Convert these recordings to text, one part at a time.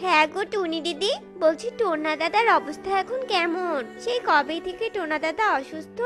হ্যাঁ গো টুনি দিদি, বলছি টোনা দাদার অবস্থা এখন কেমন? সেই কবে থেকে টোনা দাদা অসুস্থ?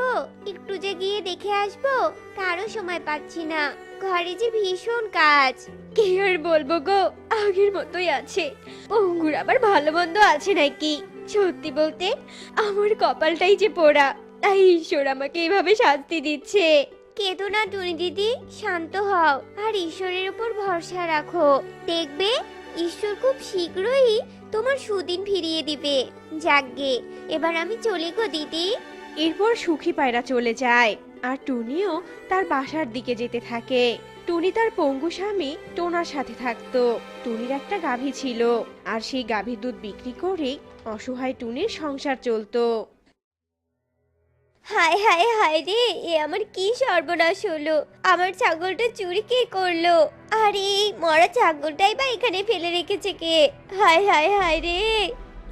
একটু যে গিয়ে দেখে আসব তারও সময় পাচ্ছি না। ঘরে যে ভীষণ কাজ। কি আর বলব গো, আগের মতোই আছে। পঙ্গুর আবার ভালো মন্দ আছে নাকি? সত্যি বলতে, আমার কপালটাই যে পোড়া। তাই ঈশ্বর আমাকে এভাবে শাস্তি দিচ্ছে। কেঁদো না টুনি দিদি, শান্ত হও। আর ঈশ্বরের উপর ভরসা রাখো। দেখবে ঈশ্বর খুব শীঘ্রই তোমার সুদিন ফিরিয়ে দিবে। যাকগে এবার আমি চলি গো দিদি। এরপর সুখী পায়রা চলে যায়, আর টুনিও তার বাসার দিকে যেতে থাকে। টুনি তার পঙ্গু স্বামী টোনার সাথে থাকতো। টুনির একটা গাভী ছিল, আর সেই গাভীর দুধ বিক্রি করে অসহায় টুনির সংসার চলতো। হায় হায় হায় রে, এ আমার কি সর্বনাশ হলো? আমার ছাগলটা চুরি কে করল? আরে, এই মরা ছাগলটাই বা এখানে ফেলে রেখেছে কে? হায় হায় হায় রে।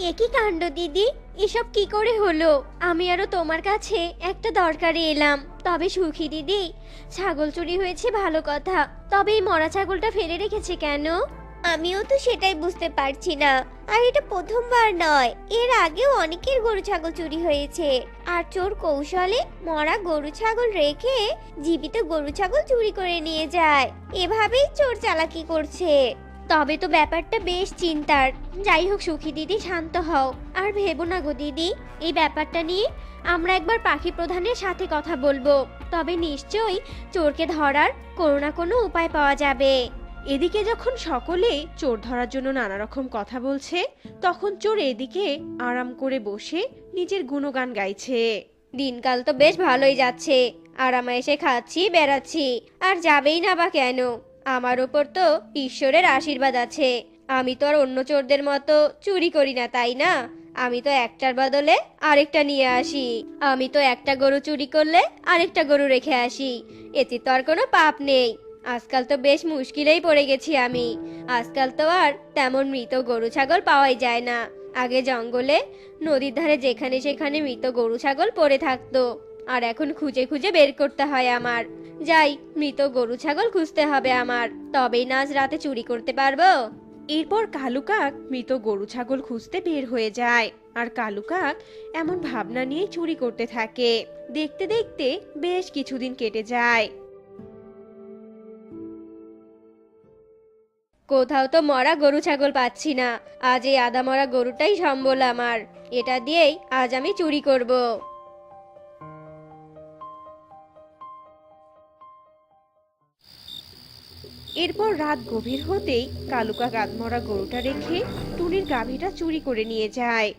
এ কি কাণ্ড দিদি? এসব কি করে হলো? আমি আরও তোমার কাছে একটা দরকারে এলাম। তবে সুখী দিদি, ছাগল চুরি হয়েছে ভালো কথা। তবে এই মরা ছাগলটা ফেলে রেখেছে কেন? আমিও তো সেটাই বুঝতে পারছি না। আর এটা প্রথমবার নয়। এর আগেও অনেকের গরু ছাগল চুরি হয়েছে। আর চোর কৌশলে মরা গরু ছাগল রেখে জীবিত গরু ছাগল চুরি করে নিয়ে যায়। এভাবেই চোর চালাকি করছে। তবে তো ব্যাপারটা বেশ চিন্তার। যাই হোক, সুখী দিদি, শান্ত হও। আর ভেবো না গো দিদি, এই ব্যাপারটা নিয়ে আমরা একবার পাখি প্রধানের সাথে কথা বলব। তবে নিশ্চয়ই চোরকে ধরার কোনো না কোনো উপায় পাওয়া যাবে। এদিকে যখন সকলে চোর ধরার জন্য নানা রকম কথা বলছে, তখন চোর এদিকে আরাম করে বসে নিজের গুণগান গাইছে। দিনকাল তো বেশ ভালোই যাচ্ছে। আরামে এসে খাচ্ছি, বেড়াচ্ছি, আর যাবেই না বা কেন? আমার ওপর তো ঈশ্বরের আশীর্বাদ আছে। আমি তো আর অন্য চোরদের মতো চুরি করি না, তাই না? আমি তো একটার বদলে আরেকটা নিয়ে আসি। আমি তো একটা গরু চুরি করলে আরেকটা গরু রেখে আসি। এতে তো আর কোনো পাপ নেই। আজকাল তো বেশ মুশকিলেই পড়ে গেছি আমি। আজকাল তো আর তেমন মৃত গরু ছাগল পাওয়াই যায় না। আগে জঙ্গলে, নদীর ধারে যেখানে সেখানে মৃত গরু ছাগল পড়ে থাকতো। আর এখন খুঁজে খুঁজে বের করতে হয় আমার। যাই, মৃত গরু ছাগল খুঁজতে হবে আমার। তবেই না আজ রাতে চুরি করতে পারব। এরপর কালু কাক মৃত গরু ছাগল খুঁজতে বের হয়ে যায়। আর কালু কাক এমন ভাবনা নিয়ে চুরি করতে থাকে। দেখতে দেখতে বেশ কিছুদিন কেটে যায়। কোথাও তো মরা গরু ছাগল পাচ্ছি না। আজ এই আদা মরা গরুটাই সম্বল আমার। এটা দিয়েই আজ আমি চুরি করব। এরপর রাত গভীর হতেই কালুকা গাদমরা গরুটা রেখে টুনির গাভীটা চুরি করে নিয়ে যায়।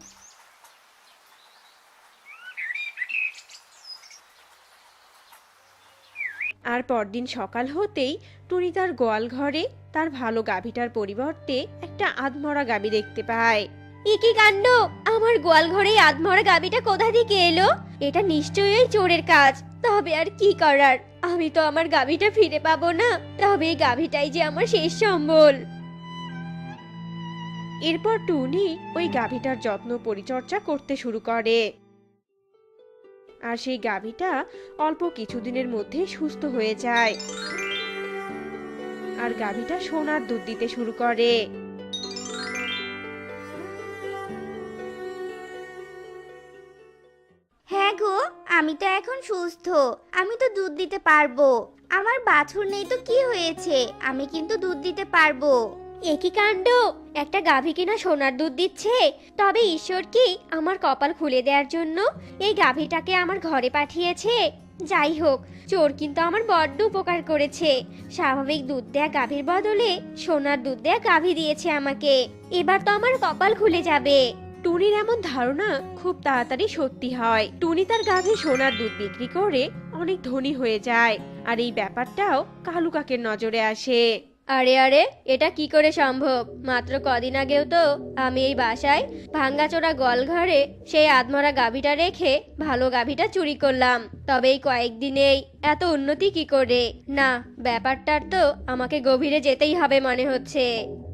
আর পরদিন সকাল হতেই টুনি তার গোয়াল ঘরে তার ভালো গাভীটার পরিবর্তে একটা আধমরা গাভী দেখতে পায়। এ কি কাণ্ড? আমার গোয়াল ঘরে আধমরা গাবিটা কোথা থেকে এলো? এটা নিশ্চয়ই চোরের কাজ। তবে আর কি করার? আমি তো আমার গাবিটা ফিরে পাবো না। তবে এই গাবিটাই যে আমার শেষ সম্বল। এরপর টুনি ওই গাভীটার যত্ন পরিচর্যা করতে শুরু করে। আর সেই গাভীটা অল্প কিছুদিনের মধ্যে সুস্থ হয়ে যায়। আর গাভীটা সোনার দুধ দিতে শুরু করে। হ্যাঁ গো আমি তো এখন সুস্থ। আমি তো দুধ দিতে পারব। আমার বাছুর নেই তো কি হয়েছে? আমি কিন্তু দুধ দিতে পারব। একই কাণ্ড? একটা গাভী কিনা সোনার দুধ দিচ্ছে। তবে ঈশ্বর কি আমার কপাল খুলে দেওয়ার জন্য এই গাভীটাকে আমার ঘরে পাঠিয়েছে? যাই হোক, চোর কিন্তু আমার বড্ড উপকার করেছে। স্বাভাবিক দুধ দেয়া গাভীর বদলে সোনার দুধ দেয়া গাভী দিয়েছে আমাকে। এবার তো আমার কপাল খুলে যাবে। টুনির এমন ধারণা খুব তাড়াতাড়ি সত্যি হয়। টুনি তার গাভী সোনার দুধ বিক্রি করে অনেক ধনী হয়ে যায়। আর এই ব্যাপারটাও কালু কাকের নজরে আসে। আরে আরে, এটা কি করে সম্ভব? মাত্র কদিন আগেও তো আমি এই বাসায় ভাঙ্গাচোরা গলঘরে সেই আধমরা গাভীটা রেখে ভালো গাভীটা চুরি করলাম। তবে এই কয়েকদিনেই এত উন্নতি কি করে? না, ব্যাপারটার তো আমাকে গভীরে যেতেই হবে মনে হচ্ছে।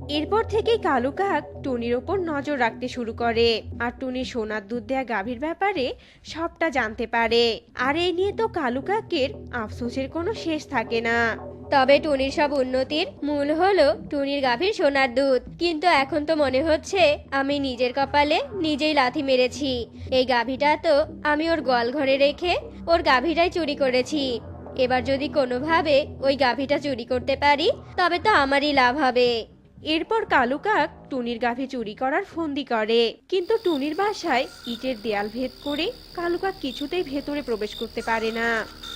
এরপর থেকেই কালু কাক টুনির ওপর নজর রাখতে শুরু করে। আর টুনি সোনার দুধ দেয়া গাভীর ব্যাপারে সবটা জানতে পারে। আর এই নিয়ে তো কালু কাকের আফসোসের কোনো শেষ থাকে না। তবে টুনির সব উন্নতির মূল হলো টুনির গাভীর সোনার দুধ। কিন্তু এখন তো মনে হচ্ছে আমি নিজের কপালে নিজেই লাথি মেরেছি। এই গাভীটা তো আমি ওর গোয়াল ঘরে রেখে ওর গাভীটাই চুরি করেছি। এবার যদি কোনোভাবে ওই গাভীটা চুরি করতে পারি, তবে তো আমারই লাভ হবে। এরপর কালু কাক টুনির গাভী চুরি করার ফন্দি করে। কিন্তু টুনির বাসায় ইটের দেয়াল ভেদ করে কালু কাক কিছুতেই ভেতরে প্রবেশ করতে পারে না।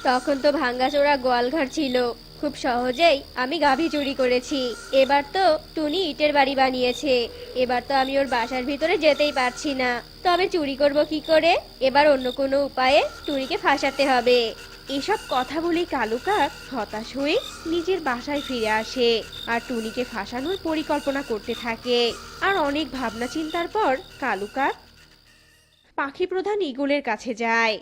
তখন তো ভাঙ্গাচোরা গোয়ালঘর ছিল। খুব সহজেই আমি গাভী চুরি করেছি। এবার তো টুনি ইটের বাড়ি বানিয়েছে। এবার তো আমি ওর বাসার ভিতরে যেতেই পারছি না। তবে চুরি করব কি করে? এবার অন্য কোনো উপায়ে টুনিকে ফাঁসাতে হবে। এসব কথা বলেই কালু কাক হতাশ হয়ে নিজের বাসায় ফিরে আসে আর টুনিকে ফাঁসানোর পরিকল্পনা করতে থাকে। আর অনেক ভাবনা চিন্তার পর কালু কাক পাখি প্রধান ইগলের কাছে যায়।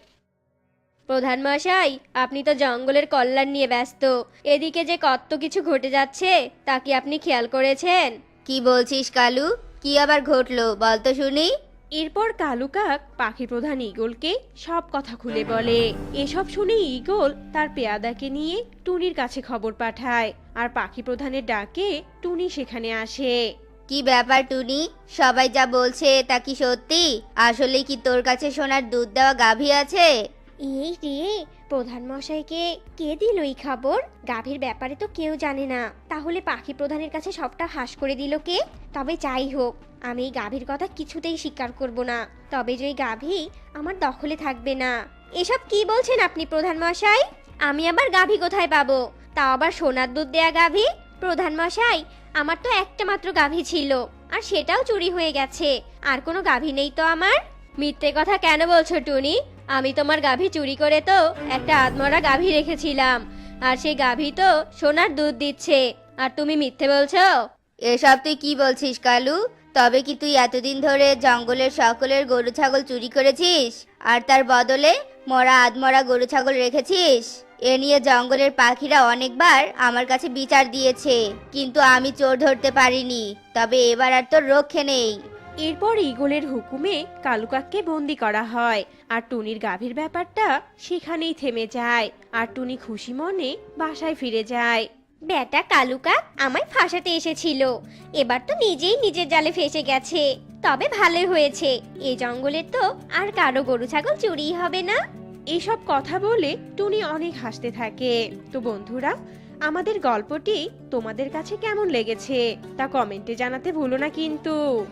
প্রধান মশাই আপনি তো জঙ্গলের কল্যাণ নিয়ে ব্যস্ত। এদিকে যে কত কিছু ঘটে যাচ্ছে তা কি আপনি খেয়াল করেছেন? কি বলছিস কালু? কি আবার ঘটলো? বল তো শুনি। এরপর কালু কাক, পাখি প্রধান ইগলকে সব কথা খুলে বলে। এসব শুনে ইগল তার পেয়াদাকে নিয়ে টুনির কাছে খবর পাঠায় আর পাখি প্রধানের ডাকে টুনি সেখানে আসে। কি ব্যাপার টুনি? সবাই যা বলছে তা কি সত্যি? আসলে কি তোর কাছে সোনার দুধ দেওয়া গাভী আছে? এই রে প্রধান মশাইকে কে দিল এই খবর? গাভীর ব্যাপারে তো কেউ জানে না। তাহলে পাখি প্রধানের কাছে সবটা হাস করে দিল কে? তবে যাই হোক, আমি এই গাভীর কথা কিছুতেই স্বীকার করব না। তবে যে গাভী আমার দখলে থাকবে না। এসব কি বলছেন আপনি প্রধান মশাই আমি আবার গাভী কোথায় পাবো? তাও আবার সোনার দুধ দেয়া গাভী? প্রধান মশাই আমার তো একটা মাত্র গাভী ছিল, আর সেটাও চুরি হয়ে গেছে। আর কোনো গাভী নেই তো আমার? মিথ্যে কথা কেন বলছো টুনি? আমি তোমার গাভী চুরি করে তো একটা আত্মরা গাভী রেখেছিলাম। আর সেই গাভী তো সোনার দুধ দিচ্ছে। আর তুমি মিথ্যে বলছো? এসব তুই কি বলছিস, কালু? তবে কি তুই এতদিন ধরে জঙ্গলের সকলের গরু ছাগল চুরি করেছিস? আর তার বদলে মরা আদমরা গরু ছাগল রেখেছিস? এ নিয়ে জঙ্গলের পাখিরা অনেকবার আমার কাছে বিচার দিয়েছে। কিন্তু আমি চোর ধরতে পারিনি। তবে এবার আর তোর রক্ষে নেই। এরপর ইগলের হুকুমে কালুকাককে বন্দি করা হয়। আর টুনির গাভীর ব্যাপারটা সেখানেই থেমে যায়। আর টুনি খুশি মনে বাসায় ফিরে যায়। বেটা কালুকা আমায় ফাঁসাতে এসেছিল। এবার তো নিজেই নিজের জালে ফেসে গেছে। তবে ভালোই হয়েছে। এই জঙ্গলের তো আর কারও গরু ছাগল চুরি হবে না। এইসব কথা বলে টুনি অনেক হাসতে থাকে। তো বন্ধুরা আমাদের গল্পটি তোমাদের কাছে কেমন লেগেছে তা কমেন্টে জানাতে ভুলো না কিন্তু।